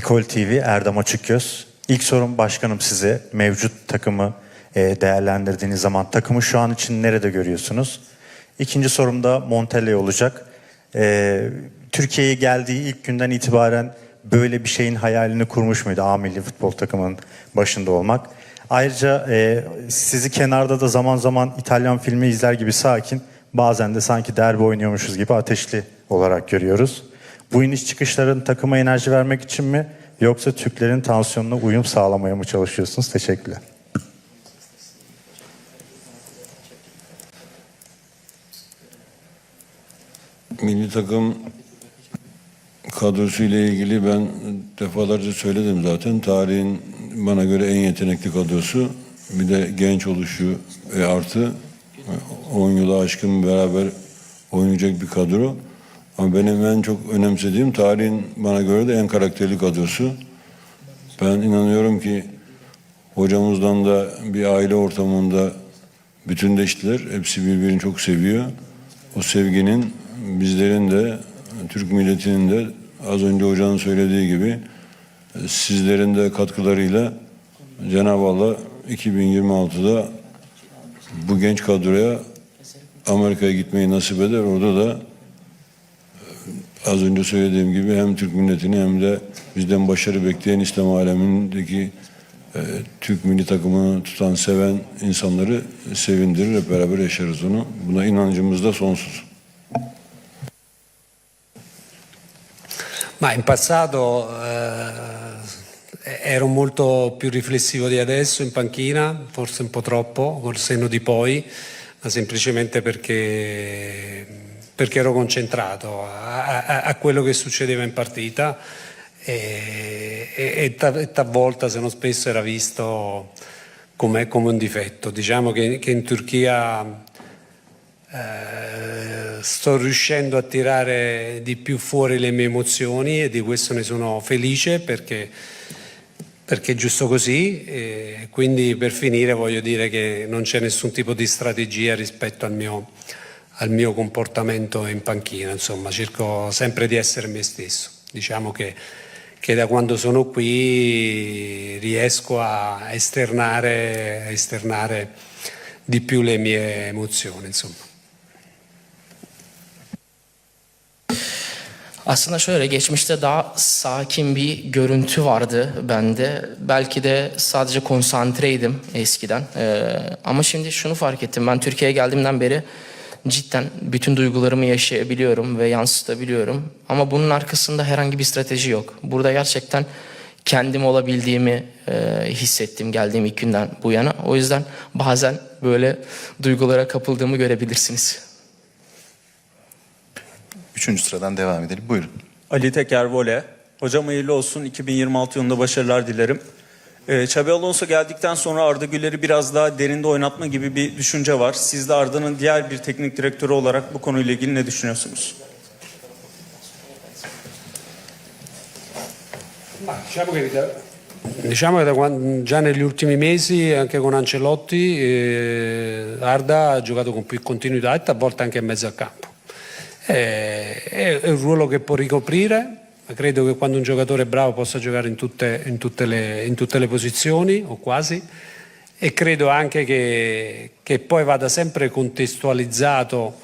Ekol TV Erdem Açıkgöz. İlk sorum başkanım size. Mevcut takımı e, değerlendirdiğiniz zaman takımı şu an için nerede görüyorsunuz? İkinci sorum da Montella olacak. E, Türkiye'ye geldiği ilk günden itibaren böyle bir şeyin hayalini kurmuş muydu A milli futbol takımının başında olmak? Ayrıca e, sizi kenarda da zaman zaman İtalyan filmi izler gibi sakin, bazen de sanki derbi oynuyormuşuz gibi ateşli olarak görüyoruz. Bu iniş çıkışların takıma enerji vermek için mi yoksa Türklerin tansiyonuna uyum sağlamaya mı çalışıyorsunuz? Teşekkürler. Milli takım kadrosu ile ilgili ben defalarca söyledim zaten. Tarihin bana göre en yetenekli kadrosu. Bir de genç oluşu ve artı 10 yılı aşkın beraber oynayacak bir kadro. Ama benim en çok önemsediğim tarihin bana göre de en karakterli kadrosu. Ben inanıyorum ki hocamızdan da bir aile ortamında bütünleştiler. Hepsi birbirini çok seviyor. O sevginin bizlerin de Türk milletinin de az önce hocanın söylediği gibi sizlerin de katkılarıyla Cenab-ı Allah 2026'da bu genç kadroya Amerika'ya gitmeyi nasip eder. Orada da az önce söylediğim gibi hem Türk milletini hem de bizden başarı bekleyen İslam alemindeki e, Türk milli takımını tutan, seven insanları sevindirir. Hep beraber yaşarız onu. Buna inancımız da sonsuz. Ma in passato eh, ero molto più riflessivo di adesso in panchina, forse un po' troppo, col senno di poi, ma semplicemente perché, perché ero concentrato a, a- a quello che succedeva in partita e, e- e ta- talvolta, se non spesso, era visto come, come un difetto. Diciamo che, che in Turchia eh, sto riuscendo a tirare di più fuori le mie emozioni e di questo ne sono felice perché, perché è giusto così. E quindi per finire voglio dire che non c'è nessun tipo di strategia rispetto al mio, al mio comportamento in panchina, insomma cerco sempre di essere me stesso. Diciamo che, che da quando sono qui riesco a esternare, a esternare di più le mie emozioni, insomma. Aslında şöyle geçmişte daha sakin bir görüntü vardı bende. Belki de sadece konsantreydim eskiden. Ee, ama şimdi şunu fark ettim. Ben Türkiye'ye geldiğimden beri cidden bütün duygularımı yaşayabiliyorum ve yansıtabiliyorum. Ama bunun arkasında herhangi bir strateji yok. Burada gerçekten kendim olabildiğimi e, hissettim geldiğim ilk günden bu yana. O yüzden bazen böyle duygulara kapıldığımı görebilirsiniz. Üçüncü sıradan devam edelim. Buyurun. Ali Teker Vole. Hocam hayırlı olsun. 2026 yılında başarılar dilerim. Ee, Xabi Alonso geldikten sonra Arda Güler'i biraz daha derinde oynatma gibi bir düşünce var. Siz de Arda'nın diğer bir teknik direktörü olarak bu konuyla ilgili ne düşünüyorsunuz? Ma diciamo che, diciamo che da già negli ultimi mesi, anche con Ancelotti, eh, Arda ha giocato con più continuità e talvolta anche in mezzo al campo. Eh, è, è un ruolo che può ricoprire, ma credo che quando un giocatore è bravo possa giocare in tutte, in tutte le, in tutte le posizioni, o quasi, e credo anche che, che poi vada sempre contestualizzato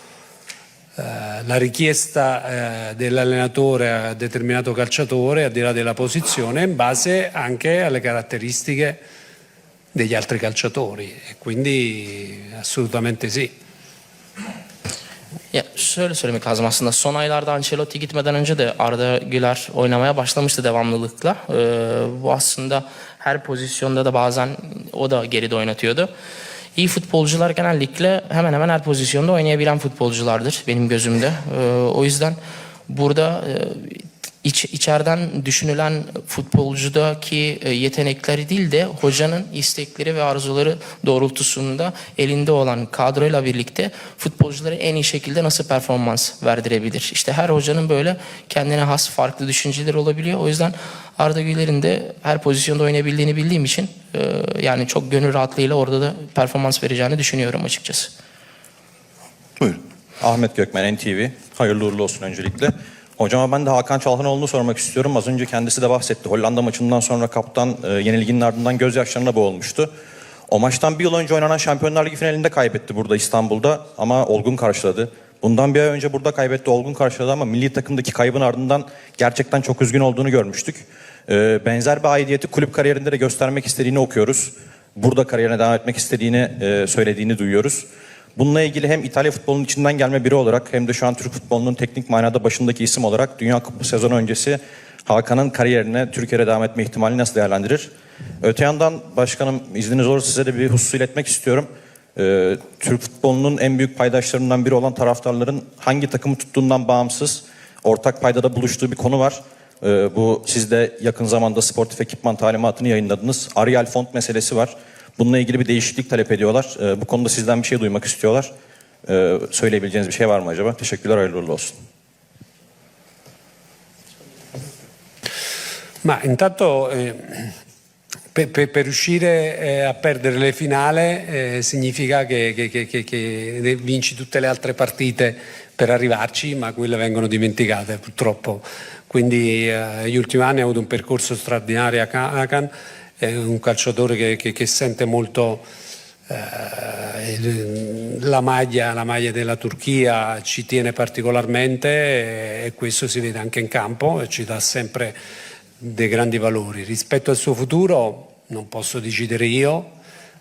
eh, la richiesta eh, dell'allenatore a determinato calciatore, al di là della posizione, in base anche alle caratteristiche degli altri calciatori. E quindi assolutamente sì. Şöyle söylemek lazım aslında son aylarda Ancelotti gitmeden önce de Arda Güler oynamaya başlamıştı devamlılıkla. Ee, bu aslında her pozisyonda da bazen o da geride oynatıyordu. İyi futbolcular genellikle hemen hemen her pozisyonda oynayabilen futbolculardır benim gözümde. Ee, o yüzden burada e, iç, içeriden düşünülen futbolcudaki e, yetenekleri değil de hocanın istekleri ve arzuları doğrultusunda elinde olan kadroyla birlikte futbolcuları en iyi şekilde nasıl performans verdirebilir. İşte her hocanın böyle kendine has farklı düşünceleri olabiliyor. O yüzden Arda Güler'in de her pozisyonda oynayabildiğini bildiğim için e, yani çok gönül rahatlığıyla orada da performans vereceğini düşünüyorum açıkçası. Buyurun. Ahmet Gökmen NTV. Hayırlı uğurlu olsun öncelikle. Hocama ben de Hakan Çalhanoğlu'nu sormak istiyorum. Az önce kendisi de bahsetti. Hollanda maçından sonra kaptan e, yenilginin ardından gözyaşlarına boğulmuştu. O maçtan bir yıl önce oynanan Şampiyonlar Ligi finalinde kaybetti burada İstanbul'da ama olgun karşıladı. Bundan bir ay önce burada kaybetti, olgun karşıladı ama milli takımdaki kaybın ardından gerçekten çok üzgün olduğunu görmüştük. E, benzer bir aidiyeti kulüp kariyerinde de göstermek istediğini okuyoruz. Burada kariyerine devam etmek istediğini e, söylediğini duyuyoruz. Bununla ilgili hem İtalya futbolunun içinden gelme biri olarak hem de şu an Türk futbolunun teknik manada başındaki isim olarak Dünya Kupası sezonu öncesi Hakan'ın kariyerine Türkiye'de devam etme ihtimali nasıl değerlendirir? Öte yandan başkanım izniniz olursa size de bir husus iletmek istiyorum. Ee, Türk futbolunun en büyük paydaşlarından biri olan taraftarların hangi takımı tuttuğundan bağımsız ortak paydada buluştuğu bir konu var. Ee, bu siz de yakın zamanda sportif ekipman talimatını yayınladınız. Ariel font meselesi var. Bununla ilgili bir değişiklik talep ediyorlar. Ee, bu konuda sizden bir şey duymak istiyorlar. Ee, söyleyebileceğiniz bir şey var mı acaba? Teşekkürler, hayırlı uğurlu olsun. Ma intanto eh, per, per- riuscire eh, a perdere le finale eh, significa che, che- che- che- vinci tutte le altre partite per arrivarci, ma quelle vengono dimenticate purtroppo. Quindi eh, negli ultimi anni ha avuto un percorso straordinario a Hakan, è un calciatore che, che- che sente molto eh, la, maglia, la maglia della Turchia ci tiene particolarmente e, e questo si vede anche in campo e ci dà sempre dei grandi valori. Rispetto al suo futuro non posso decidere io,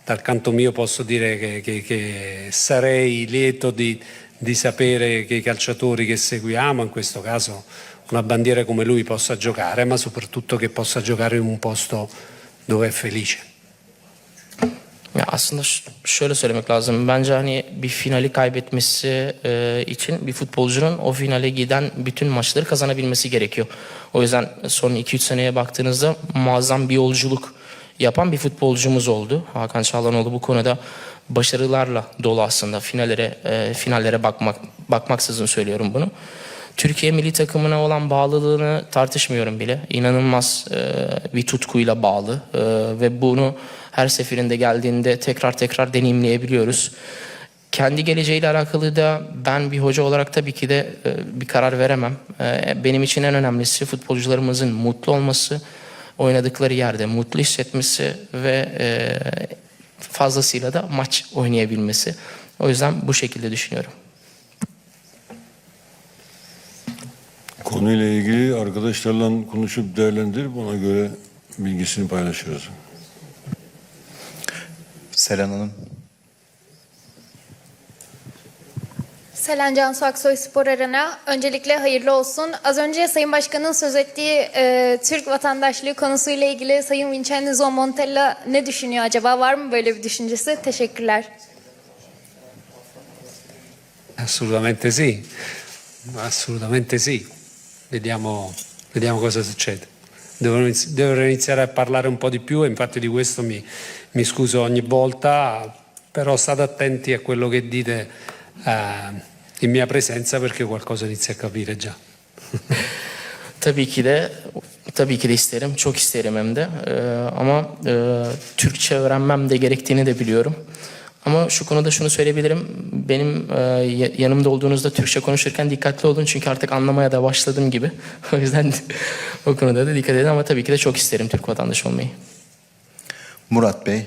dal canto mio posso dire che, che- che sarei lieto di, di sapere che i calciatori che seguiamo, in questo caso una bandiera come lui, possa giocare, ma soprattutto che possa giocare in un posto dove è felice. Ya aslında şöyle söylemek lazım. Bence hani bir finali kaybetmesi e, için bir futbolcunun o finale giden bütün maçları kazanabilmesi gerekiyor. O yüzden son 2-3 seneye baktığınızda muazzam bir yolculuk yapan bir futbolcumuz oldu. Hakan Çağlanoğlu bu konuda başarılarla dolu aslında. Finallere e, finallere bakmak bakmaksızın söylüyorum bunu. Türkiye milli takımına olan bağlılığını tartışmıyorum bile. İnanılmaz e, bir tutkuyla bağlı E, ve bunu her seferinde geldiğinde tekrar tekrar deneyimleyebiliyoruz. Kendi geleceğiyle alakalı da ben bir hoca olarak tabii ki de e, bir karar veremem. E, benim için en önemlisi futbolcularımızın mutlu olması, oynadıkları yerde mutlu hissetmesi ve e, fazlasıyla da maç oynayabilmesi. O yüzden bu şekilde düşünüyorum. Konuyla ilgili arkadaşlarla konuşup değerlendirip ona göre bilgisini paylaşırız. Selen Hanım. Selen Cansu Aksoy Spor Arena. Öncelikle hayırlı olsun. Az önce Sayın Başkan'ın söz ettiği e, Türk vatandaşlığı konusuyla ilgili Sayın Vincenzo Montella ne düşünüyor acaba? Var mı böyle bir düşüncesi? Teşekkürler. Assolutamente sì, assolutamente sì. Vediamo, vediamo cosa succede. Dovrò iniziare a parlare un po' di più e infatti di questo mi, mi scuso ogni volta, però state attenti a quello che dite eh, in mia presenza perché qualcosa inizio a capire già. Tabii ki de tabii ki de isterim, çok isterim hem de. Ee, ama e, Türkçe öğrenmem de gerektiğini de biliyorum. Ama şu konuda şunu söyleyebilirim. Benim e, ya- yanımda olduğunuzda Türkçe konuşurken dikkatli olun çünkü artık anlamaya da başladım gibi. o yüzden o konuda da dikkat edin ama tabii ki de çok isterim Türk vatandaşı olmayı. Murat Bey.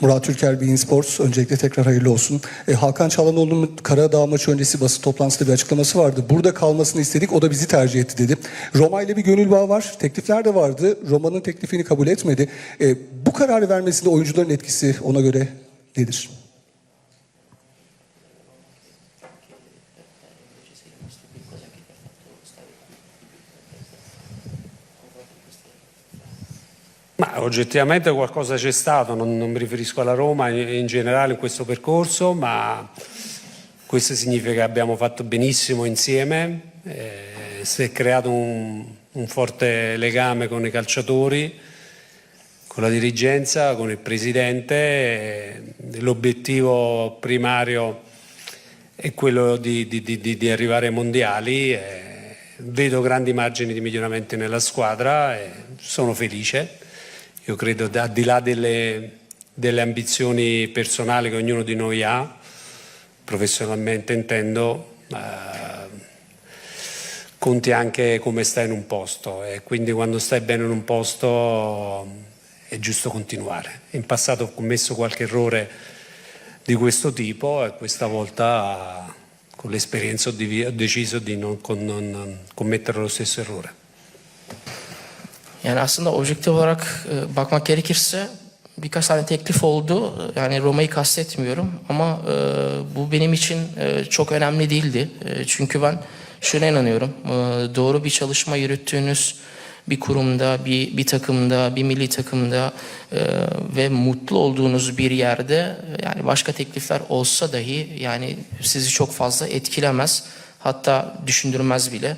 Murat Türker Bein Sports. Öncelikle tekrar hayırlı olsun. E, Hakan Çalhanoğlu'nun Karadağ maçı öncesi basın toplantısında bir açıklaması vardı. Burada kalmasını istedik, o da bizi tercih etti dedi. Roma ile bir gönül bağı var. Teklifler de vardı. Roma'nın teklifini kabul etmedi. E, bu kararı vermesinde oyuncuların etkisi ona göre nedir? Ma oggettivamente qualcosa c'è stato, non, non mi riferisco alla Roma in, in generale in questo percorso, ma questo significa che abbiamo fatto benissimo insieme, eh, si è creato un, un forte legame con i calciatori, con la dirigenza, con il presidente. eh, l'obiettivo primario è quello di, di- di- di- arrivare ai mondiali. eh, vedo grandi margini di miglioramento nella squadra e sono felice. Io credo da- al di là delle, delle ambizioni personali che ognuno di noi ha, professionalmente intendo, eh, conti anche come stai in un posto e quindi quando stai bene in un posto è giusto continuare. In passato ho commesso qualche errore di questo tipo e questa volta con l'esperienza ho, deciso di non, con- non commettere lo stesso errore. Yani aslında objektif olarak e, bakmak gerekirse birkaç tane teklif oldu. Yani Roma'yı kastetmiyorum ama e, bu benim için e, çok önemli değildi. Çünkü ben şuna inanıyorum. Doğru bir çalışma yürüttüğünüz bir kurumda, bir, bir takımda, bir milli takımda e, ve mutlu olduğunuz bir yerde yani başka teklifler olsa dahi yani sizi çok fazla etkilemez. Hatta düşündürmez bile.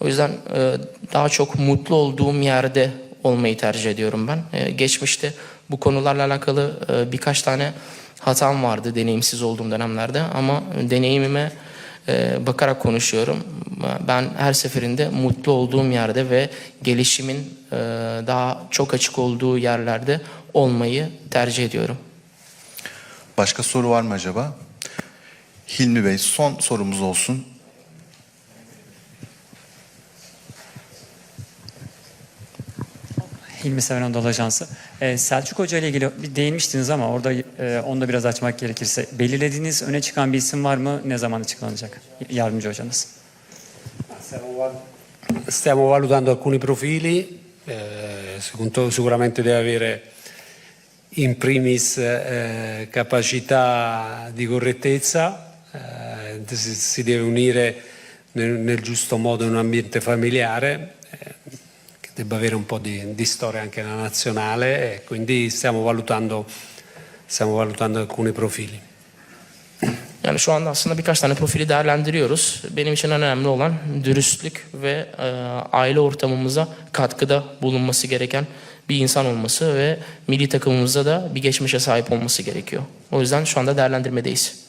O yüzden e, daha çok mutlu olduğum yerde olmayı tercih ediyorum ben. E, geçmişte bu konularla alakalı e, birkaç tane hatam vardı deneyimsiz olduğum dönemlerde ama deneyimime e, bakarak konuşuyorum. Ben her seferinde mutlu olduğum yerde ve gelişimin e, daha çok açık olduğu yerlerde olmayı tercih ediyorum. Başka soru var mı acaba? Hilmi Bey son sorumuz olsun. Hilmi Seven Anadolu Ajansı. Ee, Selçuk Hoca ile ilgili bir değinmiştiniz ama orada e, onu da biraz açmak gerekirse. Belirlediğiniz öne çıkan bir isim var mı? Ne zaman açıklanacak? Yardımcı hocanız. Stiamo, val- stiamo valutando alcuni profili, eh, sicuramente deve avere in primis eh, capacità di correttezza, eh, si, deve unire nel, giusto modo in un ambiente familiare, eh, debba avere un po' di, di storia anche nella nazionale e quindi stiamo valutando, stiamo valutando alcuni profili. Yani şu anda aslında birkaç tane profili değerlendiriyoruz. Benim için önemli olan dürüstlük ve e, aile ortamımıza katkıda bulunması gereken bir insan olması ve milli takımımızda da bir geçmişe sahip olması gerekiyor. O yüzden şu anda değerlendirmedeyiz.